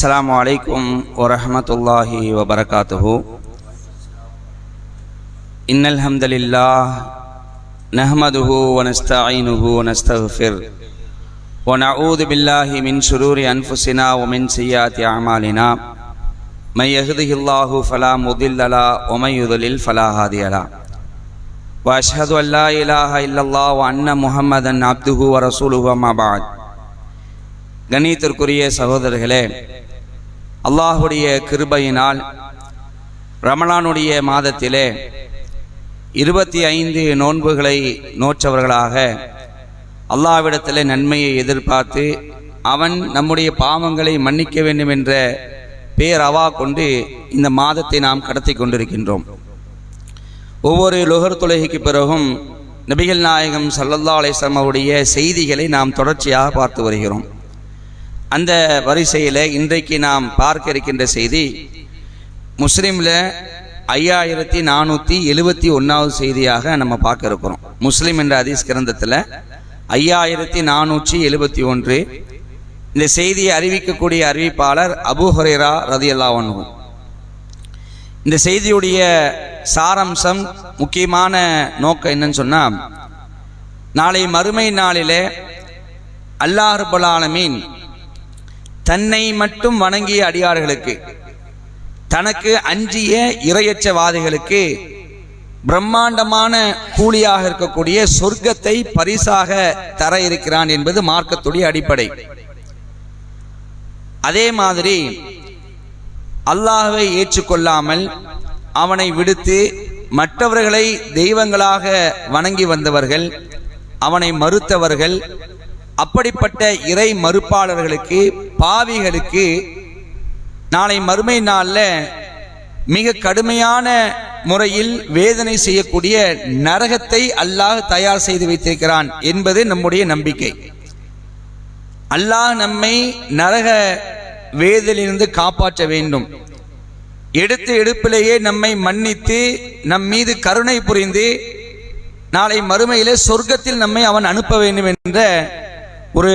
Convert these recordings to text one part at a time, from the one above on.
السلام عليكم ورحمة الله وبركاته إن الحمد لله نحمده ونستعينه ونستغفر ونعوذ بالله من شرور أنفسنا ومن سيئات أعمالنا من يهده الله فلا مضل له ومن يضلل فلا هادي له وأشهد أن لا إله إلا الله وأن محمدا عبده ورسوله أما بعد கண்ணியத்திற்குரிய சகோதரர்களே அல்லாஹுடைய கிருபையினால் ரமலானுடைய மாதத்திலே இருபத்தி ஐந்து நோன்புகளை நோற்றவர்களாக அல்லாவிடத்தில் நன்மையை எதிர்பார்த்து அவன் நம்முடைய பாவங்களை மன்னிக்க வேண்டும் என்ற பேரவா கொண்டு இந்த மாதத்தை நாம் கடத்தி கொண்டிருக்கின்றோம். ஒவ்வொரு லுகர் தொழுகைக்கு பிறகும் நபிகள் நாயகம் சல்லல்லா அலிஸ்லாம் அவருடைய செய்திகளை நாம் தொடர்ச்சியாக பார்த்து வருகிறோம். அந்த வரிசையில் இன்றைக்கு நாம் பார்க்க இருக்கின்ற செய்தி முஸ்லீமில் ஐயாயிரத்தி நானூற்றி எழுபத்தி ஒன்றாவது செய்தியாக நம்ம பார்க்க இருக்கிறோம். முஸ்லீம் என்ற அதீஸ் கிரந்தத்தில் ஐயாயிரத்தி நானூற்றி எழுபத்தி ஒன்று இந்த செய்தியை அறிவிக்கக்கூடிய அறிவிப்பாளர் அபு ஹரேரா ரதியல்லா இந்த செய்தியுடைய சாரம்சம் முக்கியமான நோக்கம் என்னன்னு சொன்னால் நாளை மறுமை நாளிலே அல்லாஹ் ரபுல் ஆலமீன் தன்னை மட்டும் வணங்கிய அடியார்களுக்கு தனக்கு அஞ்சிய இரையச்சவாதிகளுக்கு பிரம்மாண்டமான கூலியாக இருக்கக்கூடிய சொர்க்கத்தை பரிசாக தர இருக்கிறான் என்பது மார்க்கத்துடைய அடிப்படை. அதே மாதிரி அல்லாஹுவை ஏற்றுக்கொள்ளாமல் அவனை விடுத்து மற்றவர்களை தெய்வங்களாக வணங்கி வந்தவர்கள் அவனை மறுத்தவர்கள் அப்படிப்பட்ட இறை மறுப்பாளர்களுக்கு பாவிகளுக்கு நாளை மறுமை நாளில் மிக கடுமையான முறையில் வேதனை செய்யக்கூடிய நரகத்தை அல்லாஹ் தயார் செய்து வைத்திருக்கிறான் என்பது நம்முடைய நம்பிக்கை. அல்லாஹ் நம்மை நரக வேதலிருந்து காப்பாற்ற வேண்டும். எடுத்த எடுப்பிலேயே நம்மை மன்னித்து நம் மீது கருணை புரிந்து நாளை மறுமையிலே சொர்க்கத்தில் நம்மை அவன் அனுப்ப வேண்டும் என்ற ஒரு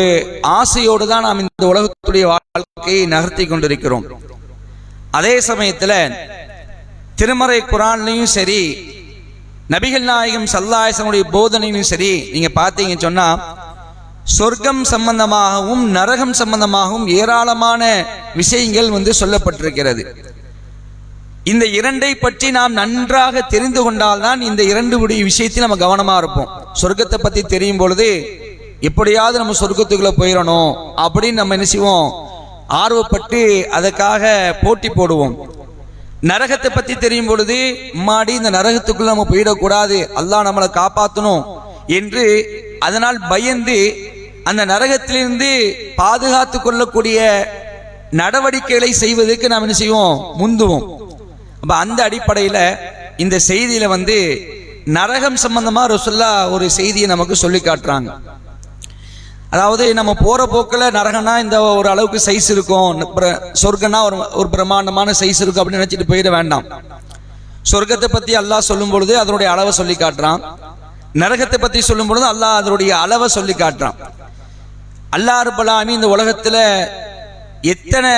ஆசையோடு தான் நாம் இந்த உலகத்துடைய வாழ்க்கையை நகர்த்தி கொண்டிருக்கிறோம். அதே சமயத்தில் திருமறை குரான்லையும் சரி நபிகள் நாயகம் சல்லாயசனுடைய போதனையும் சரி நீங்க பார்த்தீங்க சொன்னா சொர்க்கம் சம்பந்தமாகவும் நரகம் சம்பந்தமாகவும் ஏராளமான விஷயங்கள் வந்து சொல்லப்பட்டிருக்கிறது. இந்த இரண்டை பற்றி நாம் நன்றாக தெரிந்து கொண்டால்தான் இந்த இரண்டு விஷயத்தையும் நம்ம கவனமா இருப்போம். சொர்க்கத்தை பத்தி தெரியும் பொழுது எப்படியாவது நம்ம சொர்க்கத்துக்குள்ள போயிடணும் அப்படின்னு நம்ம என்ன செய்வோம்? ஆர்வப்பட்டு அதற்காக போட்டி போடுவோம். நரகத்தை பத்தி தெரியும் பொழுது மாடி இந்த நரகத்துக்குள்ள நம்ம போயிடக்கூடாது. அல்லாஹ் நம்மளை காப்பாற்றணும் என்று அதனால் பயந்து அந்த நரகத்திலிருந்து பாதுகாத்து கொள்ளக்கூடிய நடவடிக்கைகளை செய்வதற்கு நாம் என்ன செய்வோம்? முந்துவோம். அப்ப அந்த அடிப்படையில் இந்த செய்தியில வந்து நரகம் சம்பந்தமா ரசுல்லா ஒரு செய்தியை நமக்கு சொல்லி காட்டுறாங்க. அதாவது நம்ம போகிற போக்கில் நரகனா இந்த ஒரு அளவுக்கு சைஸ் இருக்கும். சொர்க்கனா ஒரு ஒரு பிரம்மாண்டமான சைஸ் இருக்கும் அப்படின்னு நினைச்சிட்டு போயிட வேண்டாம். சொர்க்கத்தை பற்றி அல்லாஹ் சொல்லும் பொழுது அதனுடைய அளவை சொல்லி காட்டுறான். நரகத்தை பற்றி சொல்லும் பொழுது அல்லாஹ் அதனுடைய அளவை சொல்லி காட்டுறான். அல்லாஹ் இருப்பலாமி இந்த உலகத்தில் எத்தனை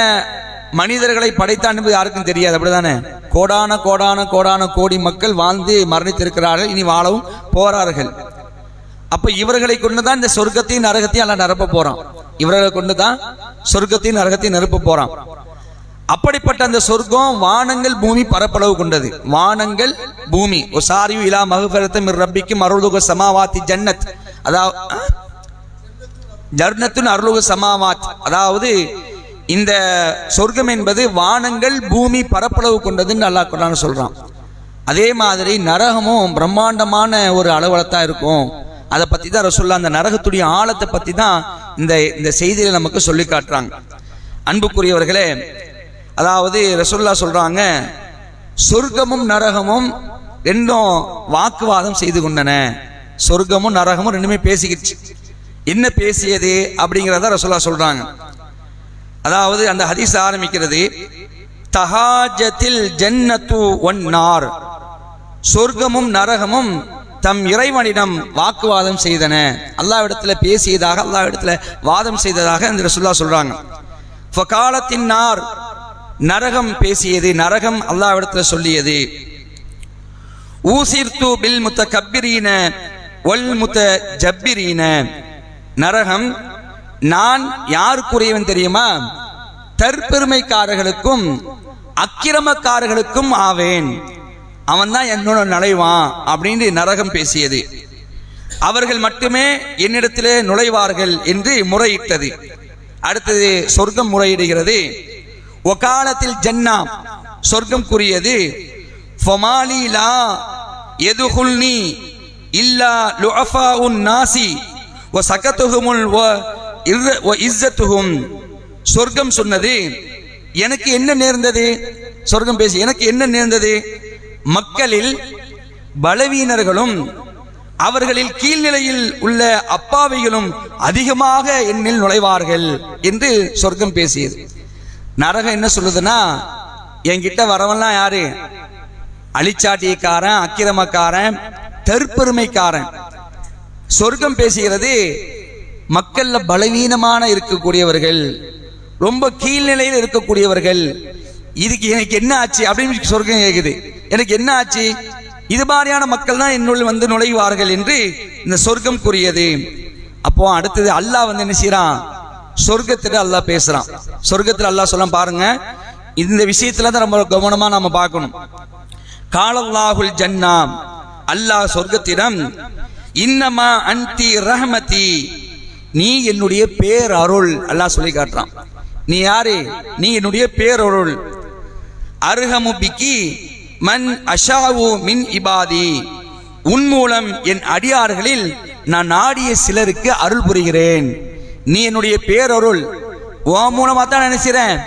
மனிதர்களை படைத்தான் என்பது யாருக்கும் தெரியாது. அப்படிதானே கோடான கோடான கோடான கோடி மக்கள் வாழ்ந்து மரணித்திருக்கிறார்கள். இனி வாழவும் போறார்கள் அப்ப இவர்களை கொண்டுதான் இந்த சொர்க்கத்தையும் நரகத்தையும் எல்லாம் நிரப்ப போறான். இவர்களை கொண்டுதான் சொர்க்கத்தையும் நரகத்தையும் நிரப்ப போறான். அப்படிப்பட்ட அந்த சொர்க்கம் வானங்கள் பூமி பரப்பளவு கொண்டது. வானங்கள் பூமி. ஒசாரியு இலா மகுபரத்தம் ரப்பிக்கு அருளுக சமாவாத்தி ஜன்னத். அதாவது ஜர்னத்துன் அருளுக சமாவாத். அதாவது இந்த சொர்க்கம் என்பது வானங்கள் பூமி பரப்பளவு கொண்டதுன்னு நல்லா கொண்டான்னு சொல்றான். அதே மாதிரி நரகமும் பிரம்மாண்டமான ஒரு அளவுலத்தான் இருக்கும். அதை பற்றி தான் ரசுல்லா அந்த நரகத்துடைய ஆழத்தை பற்றி தான் இந்த இந்த செய்தியில் நமக்கு சொல்லி காட்டுறாங்க. அன்புக்குரியவர்களே அதாவது ரசுல்லா சொல்கிறாங்க சொர்க்கமும் நரகமும் ரெண்டும் வாக்குவாதம் செய்து கொண்டன. சொர்க்கமும் நரகமும் ரெண்டுமே பேசிக்கிச்சு. என்ன பேசியது அப்படிங்கிறத ரசுல்லா சொல்கிறாங்க அதாவது அந்த ஹதீஸ் ஆரம்பிக்கிறது தஹாஜத்தில் ஜன்னத்து ஒன் நார். சொர்க்கமும் நரகமும் தம் இறைவனிடம் வாக்குவாதம் செய்தன. அல்லாவிடத்துல பேசியதாக அல்லாவிடத்துல வாதம் செய்ததாக இந்த ரசுல்லா சொல்றாங்க. ஃபகாலத்தின் நார் நரகம் பேசியது நரகம் அல்லாவிடத்துல சொல்லியது. ஊசிர்து பில் முத்த கப்பிரீன ஒல் முத்த ஜப்பிரீன நரகம் நான் யாருக்குரியவன் தெரியுமா? தற்பெருமைக்காரர்களுக்கும் அக்கிரமக்காரர்களுக்கும் ஆவேன். அவன் தான் என்னோட நுழைவான் அப்படின்னு நரகம் பேசியது. அவர்கள் மட்டுமே என்னிடத்திலே நுழைவார்கள் என்று முறையிட்டது. அடுத்தது சொர்க்கம் முறையிடுகிறது. ஒகாலத்தில் ஜன்னா சொர்க்கம் கூறியது ஃபமாலி லா எதுகுல்னி இல்லா லுஅஃபா உன் நாசி வ சகத்துஹுமுல் வ இர்ர- சொர்க்கம் சொன்னது எனக்கு என்ன நேர்ந்தது? சொர்க்கம் பேசி எனக்கு என்ன நேர்ந்தது? மக்களில் பலவீனர்களும் அவர்களில் கீழ்நிலையில் உள்ள அப்பாவிகளும் அதிகமாக என்னில் நுழைவார்கள் என்று சொர்க்கம் பேசியது. நரகம் என்ன சொல்லுதுன்னா என்கிட்ட வரவெல்லாம் யாரு? அழிச்சாட்டியக்காரன் அக்கிரமக்காரன் தற்பெருமைக்காரன். சொர்க்கம் பேசுகிறது மக்கள்ல பலவீனமான இருக்கக்கூடியவர்கள் ரொம்ப கீழ்நிலையில் இருக்கக்கூடியவர்கள் இதுக்கு எனக்கு என்ன ஆச்சு அப்படின்னு சொர்க்கம் கேக்குது. எனக்கு என்ன ஆச்சு? இது மாதிரியான மக்கள் தான் என்னுள் வந்து நுழைவார்கள் என்று இந்த சொர்க்கம் கூறியது. அப்போ அடுத்தது அல்லாஹ் வந்து என்ன செய்யறான் சொர்க்கத்தில் அல்லாஹ் பேசுறான். சொர்க்கத்தில் அல்லாஹ் சொல்ல பாருங்க இந்த விஷயத்துல தான் ரொம்ப கவனமா நம்ம பார்க்கணும். காலல்லாஹுல் ஜன்னா அல்லாஹ் சொர்க்கத்திடம் இன்னமா அந்தி ரஹமதி. நீ என்னுடைய பேர் அருள் அல்லாஹ் சொல்லி காட்டுறான். நீ யாரு? நீ என்னுடைய பேரருள். அருகமு பிக்கி மன் அஷாவு மின் இபாதி. உன் மூலம் என் அடியார்களில் நான் நாடிய சிலருக்கு அருள் புரிகிறேன். நீ என்னுடைய பேரருள். ஓ மூலமாக தான் நினைச்சிறேன்.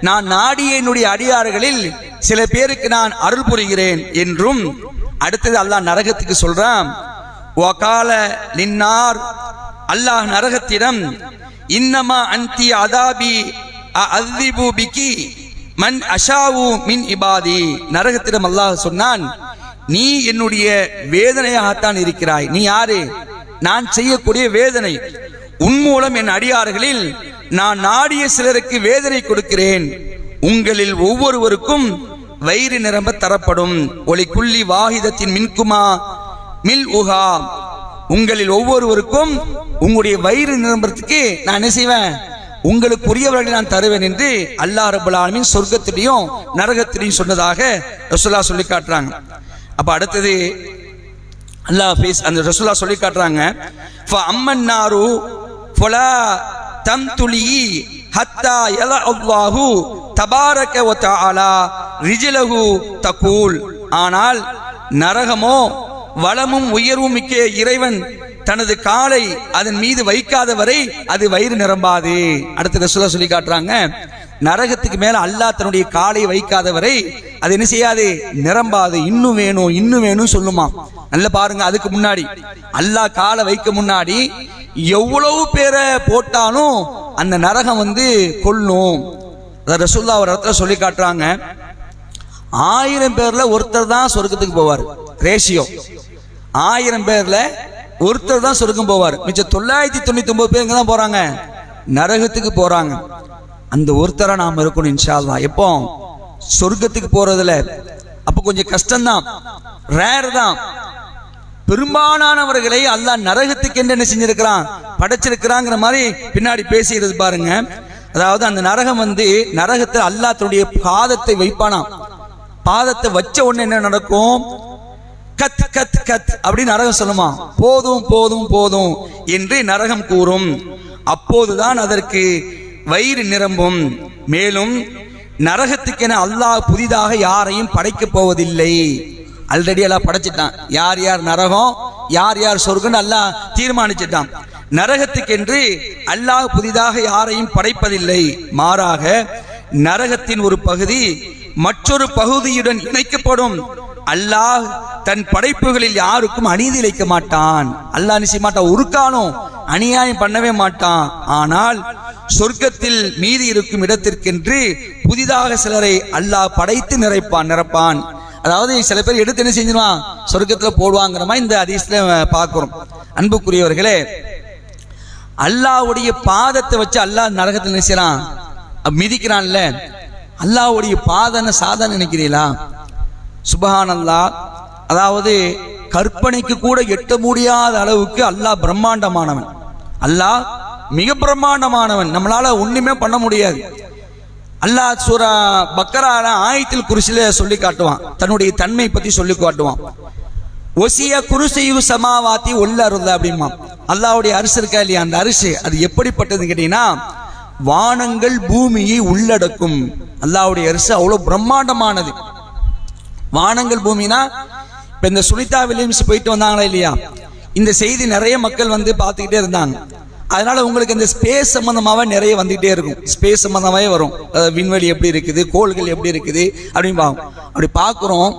நான் நாடிய என்னுடைய அடியார்களில் சில பேருக்கு நான் அருள் புரிகிறேன் என்றும் அடுத்தது அல்லாஹ் நரகத்துக்கு சொல்றான். கால நின்னார் அல்லாஹ் நரகத்திடம் இன்னமா அந்தி அதாபி அஸ்திபு மன் அஷாவு மின் இபாதி. நரகத்திடம் அல்லாஹ் சொன்னான் நீ என்னுடைய வேதனையாகத்தான் இருக்கிறாய். நீ யாரு? நான் செய்யக்கூடிய வேதனை. உன் மூலம் என் அடியார்களில் நான் நாடிய சிலருக்கு வேதனை கொடுக்கிறேன். உங்களில் ஒவ்வொருவருக்கும் வயிறு நிரம்ப தரப்படும். ஒளி குள்ளி வாகிதத்தின் மின்குமா? மில் உகா உங்களில் ஒவ்வொருவருக்கும் உங்களுடைய வயிறு நிரம்புறதுக்கு நான் என்ன செய்வேன்? உங்களுக்கு உரியவர்களை நான் தருவேன் என்று அல்லாஹ் ரபுல் ஆலமின் சொர்க்கத்திலையும் நரகத்திலையும் சொன்னதாக ரசுல்லா சொல்லி காட்டுறாங்க. அப்போ அடுத்தது அல்லாஹ் பேஸ் அந்த ரசுல்லா சொல்லி காட்டுறாங்க ஃப அம்மன் நாரு ஃபலா தம் துளி ஹத்தா எல அல்லாஹு தபாரக வ தஆலா ரிஜிலகு தகூல். ஆனால் நரகமோ வளமும் உயர்வும் மிக்க இறைவன் தனது காலை அதன் மீது வைக்காத வரை அது வயிறு நிரம்பாது. அடுத்த ரசூலா சொல்லி காட்டுறாங்க நரகத்துக்கு மேல அல்லாஹ் தன்னுடைய காலை வைக்காத வரை அது என்ன செய்யாது? நிரம்பாது. இன்னும் வேணும் இன்னும் வேணும் சொல்லுமா? நல்ல பாருங்க அதுக்கு முன்னாடி. அல்லாஹ் காலை வைக்க முன்னாடி எவ்வளவு பேரை போட்டாலும் அந்த நரகம் வந்து கொல்லும் ரசூல்லா ஒரு இடத்துல சொல்லி காட்டுறாங்க. ஆயிரம் பேர்ல ஒருத்தர் தான் சொர்க்கத்துக்கு போவார். ரேஷியோ. ஆயிரம் பேர்ல ஒருத்தர் தான் சொர்க்கம் போவார். மிச்சம் தொள்ளாயிரத்தி தொண்ணூத்தி ஒன்பது பேர் தான் போறாங்க. நரகத்துக்கு போறாங்க. அந்த ஒருத்தரா நாம இருக்கணும் இன்ஷா எப்போ? சொர்க்கத்துக்கு போறதுல அப்ப கொஞ்சம் கஷ்டம்தான். ரேர் தான். பெரும்பாலானவர்களை அல்லாஹ் நரகத்துக்கு என்னென்ன என்ன செஞ்சிருக்கிறான்? படைச்சிருக்கிறாங்கிற மாதிரி பின்னாடி பேசிடுறது பாருங்க. அதாவது அந்த நரகம் வந்து நரகத்தில் அல்லாஹ் தன்னுடைய பாதத்தை வைப்பானாம். பாதத்தை வச்ச உடனே என்ன நடக்கும்? கத் கத் கத் அப்படின்னு நரகம் சொல்லுமா? போதும் போதும் போதும் என்று நரகம் கூறும். அப்போதுதான் அதற்கு வயிறு நிரம்பும். மேலும் நரகத்துக்கென அல்லாஹ் புதிதாக யாரையும் படைக்கப் போவதில்லை. ஆல்ரெடி எல்லாம் படைச்சிட்டான். யார் யார் நரகம் யார் யார் சொர்க்கம்னு அல்லாஹ் தீர்மானிச்சிட்டான். நரகத்துக்கென்று அல்லாஹ் புதிதாக யாரையும் படைப்பதில்லை. மாறாக நரகத்தின் ஒரு பகுதி மற்றொரு பகுதியுடன் இணைக்கப்படும். அல்லாஹ் தன் படைப்புகளில் யாருக்கும் அநீதி இழைக்க மாட்டான். அல்லாஹ் நிச்சய மாட்டான்? ஒரு காலம் அநியாயம் பண்ணவே மாட்டான். ஆனால் சொர்க்கத்தில் மீதி இருக்கும் இடத்திற்கென்று புதிதாக சிலரை அல்லாஹ் படைத்து நிறைப்பான் நிரப்பான். அதாவது சில பேர் எடுத்து என்ன செஞ்சிருவான்? சொர்க்கத்துல போடுவாங்கிற மாதிரி இந்த அதிசல பார்க்கிறோம். அன்புக்குரியவர்களே அல்லாஹ்வுடைய பாதத்தை வச்சு அல்லாஹ் நரகத்தில் நினைச்சான் மிதிக்கிறான்ல. அல்லாஹ்வுடைய பாதன சாதனை நினைக்கிறீங்களா? சுபஹானல்லா அதாவது கற்பனைக்கு கூட எட்ட முடியாத அளவுக்கு அல்லாஹ் பிரம்மாண்டமானவன். அல்லாஹ் மிக பிரம்மாண்டமானவன். நம்மளால ஒண்ணுமே பண்ண முடியாது. அல்லாஹ் சூரா பக்கரால ஆயத்தில் குருசில சொல்லி காட்டுவான். தன்னுடைய தன்மை பத்தி சொல்லி காட்டுவான். ஒசிய குருசையு சமாவாத்தி உள்ள அருள் அப்படிமா அல்லாவுடைய அரிசி இருக்கா இல்லையா? அந்த அரிசி. அது எப்படிப்பட்டதுன்னு கேட்டீங்கன்னா வானங்கள் பூமியை உள்ளடக்கும். அல்லாவுடைய அரிசி அவ்வளவு பிரம்மாண்டமானது. வானங்கள் பூமினா இப்ப இந்த சுனிதா வில்லியம்ஸ் போயிட்டு வந்தாங்களா இல்லையா? இந்த செய்தி நிறைய மக்கள் வந்து பார்த்துக்கிட்டே இருந்தாங்க. அதனால உங்களுக்கு இந்த ஸ்பேஸ் சம்மந்தமாக நிறைய வந்துகிட்டே இருக்கும். ஸ்பேஸ் சம்மந்தமாகவே வரும். அதாவது விண்வெளி எப்படி இருக்குது கோள்கள் எப்படி இருக்குது அப்படின்னு பார்க்கும் அப்படி பார்க்குறோம்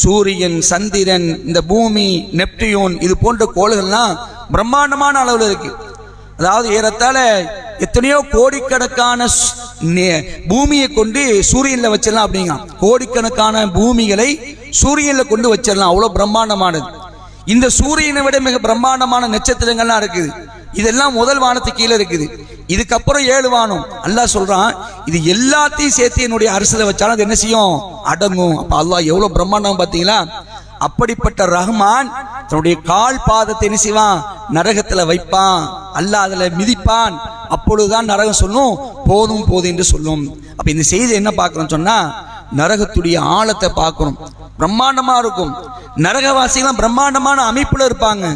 சூரியன் சந்திரன் இந்த பூமி நெப்டியூன் இது போன்ற கோள்கள்லாம் பிரம்மாண்டமான அளவில் இருக்குது அதாவது ஏறத்தால எத்தனையோ கோடிக்கணக்கான பூமியை கொண்டு சூரியன்ல வச்சிடலாம் அப்படிங்க. கோடிக்கணக்கான பூமிகளை சூரியன்ல கொண்டு வச்சிடலாம். அவ்வளவு பிரம்மாண்டமானது. இந்த சூரியனை விட மிக பிரம்மாண்டமான நட்சத்திரங்கள்லாம் இருக்குது. இதெல்லாம் முதல் வானத்துக்கு கீழே இருக்குது. இதுக்கப்புறம் ஏழு வானம். அல்லா சொல்றான் இது எல்லாத்தையும் சேர்த்து என்னுடைய அரசியல வச்சாலும் அது என்ன செய்யும்? அடங்கும். அப்ப அல்லா எவ்வளவு பிரம்மாண்டம் பாத்தீங்களா? அப்படிப்பட்ட ரஹ்மான் தன்னுடைய கால் பாதத்தை என்ன செய்வான்? நரகத்துல வைப்பான். அல்லாஹ் அதுல மிதிப்பான். அப்பொழுதுதான் நரகம் சொல்லும் போதும் போதும் என்று சொல்லும். அப்ப இந்த செய்தி என்ன பார்க்கறோம் சொன்னா நரகத்துடைய ஆழத்தை பார்க்கணும். பிரம்மாண்டமா இருக்கும். நரகவாசிகளாம் பிரம்மாண்டமான அமைப்புல இருப்பாங்க.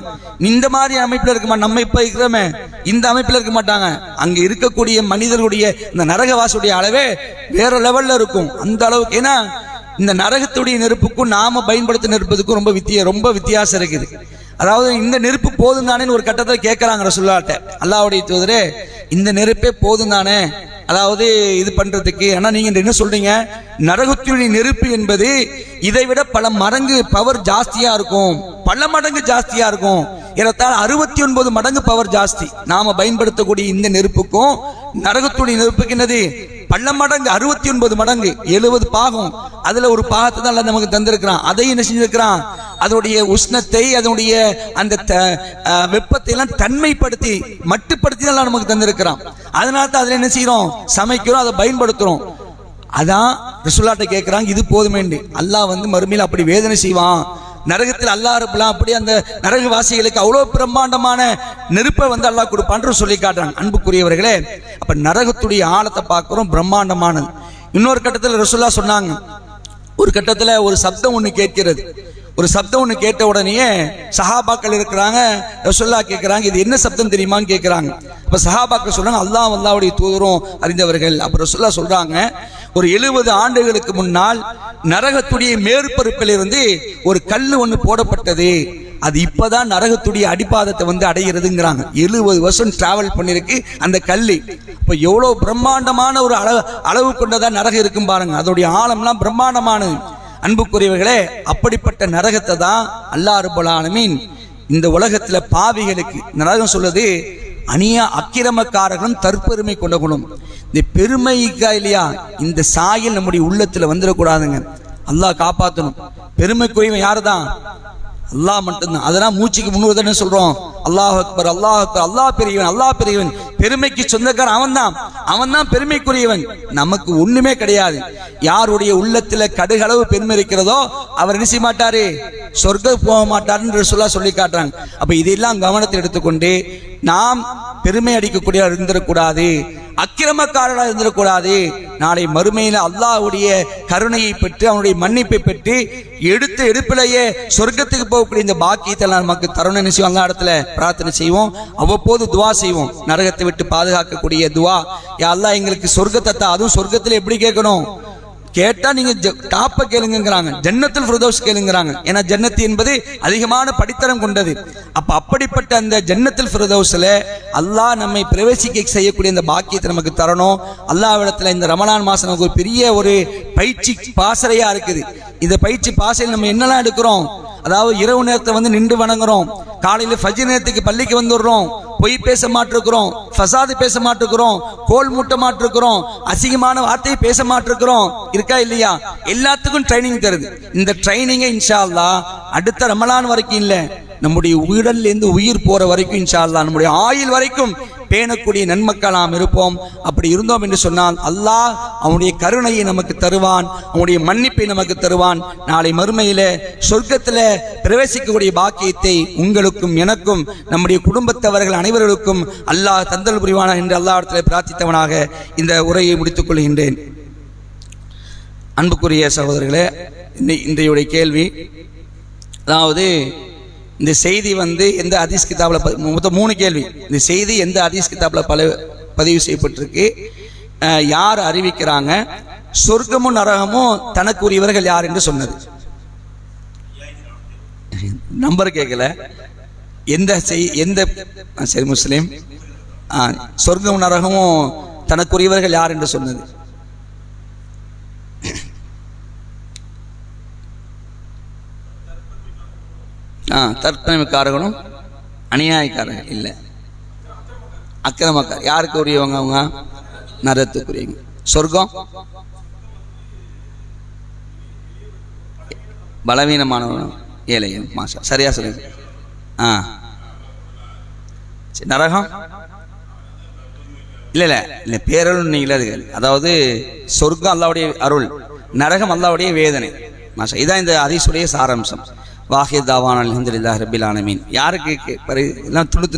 இந்த மாதிரி அமைப்புல இருக்க நம்ம இப்ப இருக்கிறோமே. இந்த அமைப்புல இருக்க மாட்டாங்க. அங்க இருக்கக்கூடிய மனிதர்களுடைய இந்த நரகவாசியுடைய அளவே வேற லெவல்ல இருக்கும். அந்த அளவுக்கு ஏன்னா இந்த நரகத்துடைய நெருப்புக்கும் நாம பயன்படுத்த நெருப்பதுக்கும் ரொம்ப வித்திய ரொம்ப வித்தியாசம் இருக்குது. அதாவது இந்த நெருப்பு போதும் தானே ஒரு கட்டத்தில் கேட்கறாங்க ரசுல்லாட்ட அல்லாவுடைய தூதரே இந்த நெருப்பே போதும் தானே அதாவது இது பண்றதுக்கு ஆனா நீங்க என்ன சொல்றீங்க? நரகத்துடைய நெருப்பு என்பது இதை விட பல மடங்கு பவர் ஜாஸ்தியா இருக்கும். பல மடங்கு ஜாஸ்தியா இருக்கும். ஏறத்தாழ அறுபத்தி ஒன்பது மடங்கு பவர் ஜாஸ்தி. நாம பயன்படுத்தக்கூடிய இந்த நெருப்புக்கும் நரகத்துடைய நெருப்புக்கு என்னது? பல்ல மடங்கு அறுபத்தி ஒன்பது மடங்கு எழுபது பாகம். அதுல ஒரு பாகத்தை தான் அல்லாஹ் நமக்கு தந்திருக்கிறான். அதை என்ன செஞ்சிருக்கிறான்? அதனுடைய உஷ்ணத்தை அதனுடைய அந்த த- வெப்பத்தை எல்லாம் தன்மைப்படுத்தி மட்டுப்படுத்தி தான் நமக்கு தந்திருக்கிறான். அதனால தான் அதுல என்ன செய்யறோம் சமைக்கிறோம் அதை பயன்படுத்துறோம். அதான் ரிசுல்லாட்ட கேட்கிறாங்க இது போதுமேண்டு அல்லாஹ் வந்து மறுமையில் அப்படி வேதனை செய்வான். நரகத்தில் அல்லாஹ் இருப்பலாம் அப்படி அந்த நரகவாசிகளுக்கு அவ்வளோ பிரம்மாண்டமான நெருப்பை வந்து அல்லாஹ் கொடுப்பான்னு சொல்லி காட்டுறாங்க. அன்புக்குரியவர்களே அப்போ நரகத்துடைய ஆழத்தை பார்க்குறோம் பிரம்மாண்டமானது. இன்னொரு கட்டத்தில் ரசுல்லா சொன்னாங்க. ஒரு கட்டத்தில் ஒரு சப்தம் ஒன்று கேட்கிறது. ஒரு சப்தம் ஒன்று கேட்ட உடனேயே சஹாபாக்கள் இருக்கிறாங்க ரசுல்லா கேட்குறாங்க இது என்ன சப்தம் தெரியுமான்னு கேட்குறாங்க இப்போ சஹாபாக்கள் சொல்கிறாங்க அல்லாஹ் அல்லாவுடைய தூதரும் அறிந்தவர்கள். அப்போ ரசுல்லா சொல்கிறாங்க ஒரு எழுபது ஆண்டுகளுக்கு முன்னால் நரகத்துடைய மேற்பரப்பில் இருந்து ஒரு கல் ஒன்று போடப்பட்டது. அது இப்போதான் நரகத்துடைய அடிப்பாதத்தை வந்து அடைகிறதுங்கிறாங்க. எழுபது வருஷம் டிராவல் பண்ணியிருக்கு அந்த கல் இப்போ எவ்வளோ பிரம்மாண்டமான ஒரு அளவு அளவு கொண்டதாக நரகம் இருக்கும் பாருங்க. அதோடைய ஆழம்லாம் பிரம்மாண்டமானது. அன்புக்குரியவர்களே அப்படிப்பட்ட நரகத்தை தான் அல்லாஹ் ரப்பல் இந்த உலகத்துல பாவிகளுக்கு நரகம் சொல்லுது அநிய அக்கிரமக்காரர்களும் தற்பெருமை கொண்ட குணம். இந்த பெருமைக்கா இல்லையா இந்த சாயல் நம்முடைய உள்ளத்துல வந்துடக்கூடாதுங்க. அல்லாஹ் காப்பாற்றணும் பெருமைக்குரியவன் யார் தான் அல்லாஹ் மட்டும்தான். அதெல்லாம் மூச்சுக்கு முன்னூறு தானே சொல்றோம். அல்லாஹ் அக்பர் அல்லாஹ் அக்பர் அல்லாஹ் பெரியவன் அல்லாஹ் பெரியவன். பெருமைக்கு சொந்தக்காரன் அவன் தான் அவன் தான் பெருமைக்குரியவன். நமக்கு ஒண்ணுமே கிடையாது. யாருடைய உள்ளத்துல கடுகளவு பெருமை இருக்கிறதோ அவர் என்ன செய்ய மாட்டாரு? சொர்க்கம் போக மாட்டாருன்னு சொல்ல சொல்லி காட்டுறாங்க. அப்ப இதெல்லாம் கவனத்தில் எடுத்துக்கொண்டு நாம் பெருமை அடிக்கக்கூடிய இருந்திடக்கூடாது. அக்கிரமக்காரராக இருந்துடக்கூடாது நாளை மறுமையில் அல்லாஹ்வுடைய கருணையை பெற்று அவனுடைய மன்னிப்பை பெற்று எடுத்த எடுப்பிலேயே சொர்க்கத்துக்கு போகக்கூடிய இந்த பாக்கியத்தை எல்லாம் நமக்கு தருணம் செய்வோம் அந்த இடத்துல பிரார்த்தனை செய்வோம். அவ்வப்போது துவா செய்வோம். நரகத்தை விட்டு பாதுகாக்கக்கூடிய துவா. யா அல்லாஹ் எங்களுக்கு சொர்க்கத்தை அதுவும் சொர்க்கத்தில் எப்படி கேட்கணும்? கேட்டா நீங்க டாப்ப கேளுங்கிறாங்க ஜன்னத்தில் ஃபிரதோஸ் கேளுங்கிறாங்க. ஏன்னா ஜன்னத்து என்பது அதிகமான படித்தரம் கொண்டது. அப்ப அப்படிப்பட்ட அந்த ஜன்னத்தில் ஃபிரதோஸ்ல அல்லாஹ் நம்மை பிரவேசிக்க செய்யக்கூடிய இந்த பாக்கியத்தை நமக்கு தரணும். அல்லாஹ்விடத்துல இந்த ரமலான் மாசம் நமக்கு ஒரு பெரிய ஒரு பயிற்சி பாசறையா இருக்குது. இந்த பயிற்சி பாசையில் நம்ம என்னெல்லாம் எடுக்கிறோம்? அதாவது இரவு நேரத்தை வந்து நின்று வணங்குறோம். காலையில் ஃபஜ் நேரத்துக்கு பள்ளிக்கு வந்துடுறோம். பொய் பேச மாட்டிருக்கிறோம். ஃபசாது பேச மாட்டிருக்கிறோம் கோல் மூட்ட மாட்டிருக்கிறோம் அசிங்கமான வார்த்தையை பேச மாட்டிருக்கிறோம். இருக்கா இல்லையா? எல்லாத்துக்கும் ட்ரைனிங் தருது. இந்த ட்ரைனிங்கை இன்ஷா அல்லாஹ் அடுத்த ரமலான் வரைக்கும் இல்ல. நம்முடைய உடல்ல இருந்து உயிர் போற வரைக்கும் இன்ஷா நம்முடைய ஆயுள் வரைக்கும் பேணக்கூடிய நன்மக்கள் நாம் இருப்போம். அப்படி இருந்தோம் என்று சொன்னால் அல்லாஹ் அவனுடைய கருணையை நமக்கு தருவான் அவனுடைய மன்னிப்பை நமக்கு தருவான். நாளை மறுமையில சொர்க்கத்தில் பிரவேசிக்கக்கூடிய பாக்கியத்தை உங்களுக்கும் எனக்கும் நம்முடைய குடும்பத்தவர்கள் அனைவர்களுக்கும் அல்லாஹ் அருந்தல் புரிவானா என்று அல்லாஹ் பிரார்த்தித்தவனாக இந்த உரையை முடித்துக் கொள்கின்றேன். அன்புக்குரிய சகோதரர்களே இந்த இன்றையுடைய கேள்வி அதாவது இந்த செய்தி வந்து எந்த அதிஸ் கிதாபில் மொத்தம் மூணு கேள்வி. இந்த செய்தி எந்த அதிஸ் கிதாபில் பல பதிவு செய்யப்பட்டிருக்கு. யார் அறிவிக்கிறாங்க? சொர்க்கமும் நரகமும் தனக்குரியவர்கள் யார் என்று சொன்னது. நம்பர் கேட்கல. எந்த செய் எந்த சரி முஸ்லீம். சொர்க்கம் சொர்க்கமும் நரகமும் தனக்குரியவர்கள் யார் என்று சொன்னது? ஆ தற்பமைக்காரர்களும் அநியாயக்காரர்கள் இல்லை. அக்கிரமக்கார். யாருக்கு உரியவங்க அவங்க? நரத்துக்குரியவங்க சொர்க்கம்? பலவீனமானவனும் ஏழையும் மாசம் சரியா சொல்லுங்க ஆ. சரி, நரகம்? இல்லை இல்லை. இல்லை பேரருள் நீங்களே இருக்கு அதாவது சொர்க்கம் அல்லாவுடைய அருள் நரகம் அல்லாவுடைய வேதனை. மாஷா இதான் இந்த அதிசுடைய சாராம்சம். வாஹித் தாவான் அலமதுல்லா ரபில் ஆலமீன். யாருக்கு கே- பரி- எல்லாம் துணு